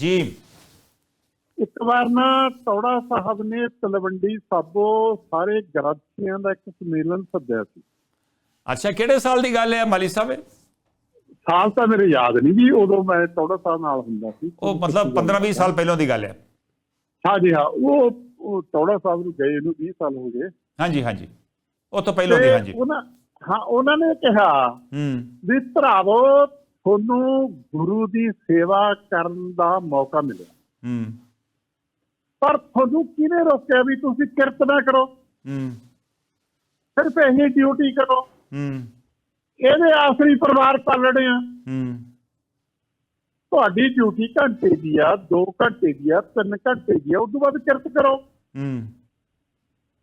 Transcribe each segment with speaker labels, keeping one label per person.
Speaker 1: ਜੀ।
Speaker 2: ਇੱਕ ਵਾਰ ਨਾ ਤੌੜਾ ਸਾਹਿਬ ਨੇ ਤਲਵੰਡੀ ਸਾਬੋ ਸਾਰੇ ਗ੍ਰੰਥੀਆਂ ਦਾ ਇੱਕ ਸੰਮੇਲਨ ਸੱਦਿਆ ਸੀ।
Speaker 1: ਅੱਛਾ ਕਿਹੜੇ ਸਾਲ ਦੀ ਗੱਲ ਹੈ ਮਾਲੀ ਸਾਹਿਬ?
Speaker 2: ਸਾਲ ਤਾਂ ਮੇਰੇ ਯਾਦ ਨਹੀਂ ਜੀ ਉਦੋਂ ਮੈਂ ਤੌੜਾ ਸਾਹਿਬ ਨਾਲ ਹੁੰਦਾ ਸੀ।
Speaker 1: ਉਹ ਮਤਲਬ 15 20 ਸਾਲ ਪਹਿਲਾਂ ਦੀ ਗੱਲ ਹੈ।
Speaker 2: ਹਾਂ ਜੀ ਹਾਂ। ਉਹ ਤੌੜਾ ਸਾਹਿਬ ਨੂੰ ਗਏ ਨੂੰ 20 ਸਾਲ ਹੋ ਗਏ।
Speaker 1: ਹਾਂਜੀ ਹਾਂਜੀ। ਉਹ ਤੋਂ ਪਹਿਲਾਂ ਦੀ
Speaker 2: ਤੇ
Speaker 1: ਹਾਂਜੀ।
Speaker 2: ਉਹਨਾਂ ਹਾਂ ਉਹਨਾਂ ਨੇ ਕਿਹਾ
Speaker 1: ਹੂੰ।
Speaker 2: ਵੀ ਭਰਾਵੋ ਤੁਹਾਨੂੰ ਗੁਰੂ ਦੀ ਸੇਵਾ ਕਰਨ ਦਾ ਮੌਕਾ ਮਿਲਿਆ।
Speaker 1: ਹੂੰ।
Speaker 2: ਪਰ ਤੁਹਾਨੂੰ ਕਿਹਨੇ ਰੋਕਿਆ ਵੀ ਤੁਸੀਂ ਕਿਰਤ ਨਾ ਕਰੋ?
Speaker 1: ਹੂੰ।
Speaker 2: ਸਿਰਫ ਇਹੀ ਡਿਊਟੀ ਕਰੋ।
Speaker 1: ਹੂੰ।
Speaker 2: ਇਹਦੇ ਆਸਰੀ ਪਰਿਵਾਰ ਪਾਲਣੇ ਆ।
Speaker 1: ਹੂੰ।
Speaker 2: ਤੁਹਾਡੀ ਡਿਊਟੀ ਘੰਟੇ ਦੀ ਆ 2 ਘੰਟੇ ਦੀ ਆ 3 ਘੰਟੇ ਦੀ ਆ ਉਸ ਤੋਂ ਬਾਅਦ ਕਿਰਤ ਕਰੋ।
Speaker 1: ਹੂੰ।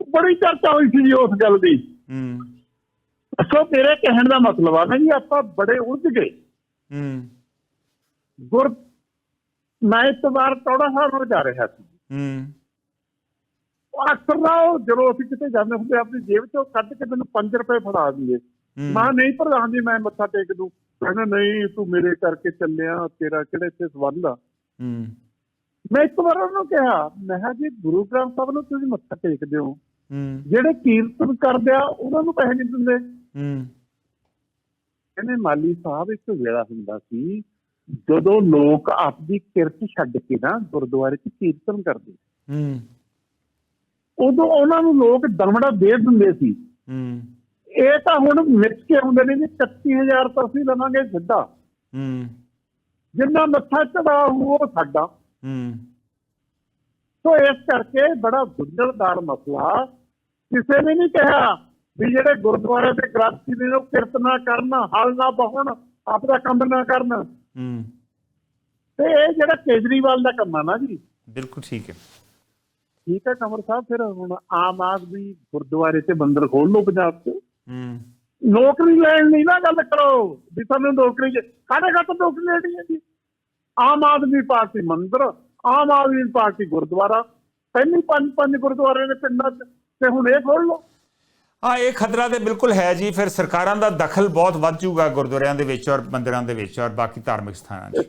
Speaker 2: ਬੜੀ ਚਰਚਾ ਹੋਈ ਸੀ ਉਸ ਗੱਲ ਦੀ।
Speaker 1: ਹੂੰ।
Speaker 2: ਸੋ ਮੇਰੇ ਕਹਿਣ ਦਾ ਮਤਲਬ ਆ ਨਾ ਜੀ ਆਪਾਂ ਬੜੇ ਉਲਝ ਗਏ।
Speaker 1: ਹੂੰ।
Speaker 2: ਗੁਰ ਮੈਂ ਇਸ ਵਾਰ ਤੌੜਾ ਸਾਹਿਬ ਨੂੰ ਜਾ ਰਿਹਾ ਸੀ।
Speaker 1: ਹੂੰ।
Speaker 2: ਉਹ ਅਕਸਰ ਨਾ ਉਹ ਜਦੋਂ ਅਸੀਂ ਕਿਤੇ ਜਾਂਦੇ ਹੁੰਦੇ ਆਪਣੀ ਜੇਬ ਚੋਂ ਕੱਢ ਕੇ ਮੈਨੂੰ 5 ਰੁਪਏ ਫੜਾ ਦਿੰਦੇ। ਮੈਂ ਨਹੀਂ ਪ੍ਰਧਾਨ ਜੀ ਮੈਂ ਮੱਥਾ ਟੇਕ ਦੂੰ। ਕਹਿੰਦਾ ਨਹੀਂ ਤੂੰ ਮੇਰੇ ਕਰਕੇ ਚੱਲਿਆ ਤੇਰਾ ਕਿਹੜੇ ਤੇ ਸੰਬੰਧ ਆ?
Speaker 1: ਹੂੰ।
Speaker 2: ਮੈਂ ਇੱਕ ਵਾਰ ਉਹਨੂੰ ਕਿਹਾ ਮੈਂ ਕਿਹਾ ਜੀ ਗੁਰੂ ਗ੍ਰੰਥ ਸਾਹਿਬ ਨੂੰ ਤੁਸੀਂ ਮੱਥਾ ਟੇਕਦੇ ਹੋ.
Speaker 1: ਹੂੰ।
Speaker 2: ਜਿਹੜੇ ਕੀਰਤਨ ਕਰਦੇ ਆ ਉਹਨਾਂ ਨੂੰ ਪੈਸੇ ਨਹੀਂ ਦਿੰਦੇ।
Speaker 1: ਹੂੰ।
Speaker 2: ਕਹਿੰਦੇ ਮਾਲੀ ਸਾਹਿਬ ਇੱਕ ਵੇਲਾ ਹੁੰਦਾ ਸੀ ਜਦੋਂ ਲੋਕ ਆਪਦੀ ਕਿਰਤ ਛੱਡ ਕੇ ਨਾ ਗੁਰਦੁਆਰੇ 'ਚ ਕੀਰਤਨ ਕਰਦੇ
Speaker 1: ਹੂੰ।
Speaker 2: ਉਦੋਂ ਉਹਨਾਂ ਨੂੰ ਲੋਕ ਦਮੜਾ ਦੇ ਦਿੰਦੇ ਸੀ।
Speaker 1: ਹੂੰ।
Speaker 2: ਇਹ ਤਾਂ ਹੁਣ ਮਿੱਥ ਕੇ ਆਉਂਦੇ ਨੇ ਜੀ 31000 ਤਾਂ ਅਸੀਂ ਲਵਾਂਗੇ ਸਿੱਧਾ।
Speaker 1: ਹੂੰ।
Speaker 2: ਜਿੰਨਾ ਮੱਥਾ ਚੜਾ ਉਹ ਸਾਡਾ।
Speaker 1: ਹੂੰ।
Speaker 2: ਸੋ ਇਸ ਕਰਕੇ ਬੜਾ ਗੁੰਝਲਦਾਰ ਮਸਲਾ ਕਿਸੇ ਨੇ ਨਹੀਂ ਕਿਹਾ। ਵੀ ਜਿਹੜੇ ਗੁਰਦੁਆਰੇ ਦੇ ਗ੍ਰੰਥੀ ਨੇ ਉਹ ਕਿਰਤ ਨਾ ਕਰਨ ਹਲ ਨਾ ਬਹਣ ਆਪਦਾ ਕੰਮ ਨਾ ਕਰਨ।
Speaker 1: ਹੂੰ।
Speaker 2: ਤੇ ਇਹ ਜਿਹੜਾ ਕੇਜਰੀਵਾਲ ਦਾ ਕੰਮ ਆ ਨਾ ਜੀ।
Speaker 1: ਬਿਲਕੁਲ ਠੀਕ ਹੈ।
Speaker 2: ਠੀਕ ਹੈ ਕਮਰ ਸਾਹਿਬ ਫਿਰ ਹੁਣ ਆਮ ਆਦਮੀ ਗੁਰਦੁਆਰੇ ਤੇ ਮੰਦਿਰ ਖੋਲ ਲਓ ਪੰਜਾਬ 'ਚ।
Speaker 1: ਹੂੰ।
Speaker 2: ਨੌਕਰੀ ਲੈਣ ਨਹੀਂ ਨਾ ਗੱਲ ਕਰੋ ਵੀ ਤੁਹਾਨੂੰ ਨੌਕਰੀ ਚ ਸਾਡੇ ਘੱਟ ਨੌਕਰੀ ਲੈਣੀ ਹੈ ਜੀ। ਆਮ ਆਦਮੀ ਪਾਰਟੀ ਮੰਦਿਰ ਆਮ ਆਦਮੀ ਪਾਰਟੀ ਗੁਰਦੁਆਰਾ ਪਹਿਲੀ ਪੰਜ ਪੰਜ ਗੁਰਦੁਆਰੇ ਨੇ ਪਿੰਡਾਂ 'ਚ ਤੇ ਹੁਣ ਇਹ ਖੋਲ ਲਓ।
Speaker 1: ਹਾਂ ਇਹ ਖਤਰਾ ਤੇ ਬਿਲਕੁਲ ਹੈ ਜੀ। ਫਿਰ ਸਰਕਾਰਾਂ ਦਾ ਦਖਲ ਬਹੁਤ ਵੱਧ ਜਾਊਗਾ ਗੁਰਦੁਆਰਿਆਂ ਦੇ ਵਿੱਚ ਔਰ ਮੰਦਿਰਾਂ ਦੇ ਵਿੱਚ ਔਰ ਬਾਕੀ ਧਾਰਮਿਕ ਸਥਾਨਾਂ 'ਚ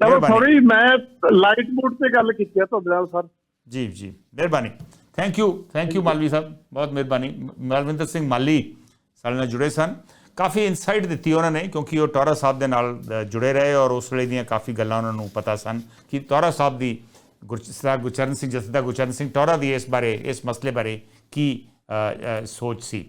Speaker 2: ਚਲੋ। ਥੋੜੀ ਮੈਂ ਲਾਈਟ ਮੂਡ ਤੇ ਗੱਲ ਕੀਤੀ ਹੈ ਤੁਹਾਡੇ ਨਾਲ ਸਰ।
Speaker 1: ਜੀ ਜੀ ਮਿਹਰਬਾਨੀ। Thank you thank you Malvi sahib. ਬਹੁਤ ਮਿਹਰਬਾਨੀ। ਮਲਵਿੰਦਰ ਸਿੰਘ ਮਾਲੀ ਸਾਡੇ ਨਾਲ ਜੁੜੇ ਸਨ। ਕਾਫੀ ਇਨਸਾਈਟ ਦਿੱਤੀ ਉਹਨਾਂ ਨੇ ਕਿਉਂਕਿ ਉਹ ਟੋਰਾ ਸਾਹਿਬ ਦੇ ਨਾਲ ਜੁੜੇ ਰਹੇ ਔਰ ਉਸ ਵੇਲੇ ਦੀਆਂ ਕਾਫੀ ਗੱਲਾਂ ਉਹਨਾਂ ਨੂੰ ਪਤਾ ਸਨ ਕਿ ਟੋਰਾ ਸਾਹਿਬ ਦੀ ਗੁਰਸਰਾ ਗੁਰਚਰਨ ਸਿੰਘ ਜਥੇਦਾਰ ਗੁਰਚਰਨ ਸਿੰਘ ਟੌਰਾ ਦੀ ਇਸ ਬਾਰੇ, ਇਸ ਮਸਲੇ ਬਾਰੇ ਕੀ ਸੋਚ ਸੀ?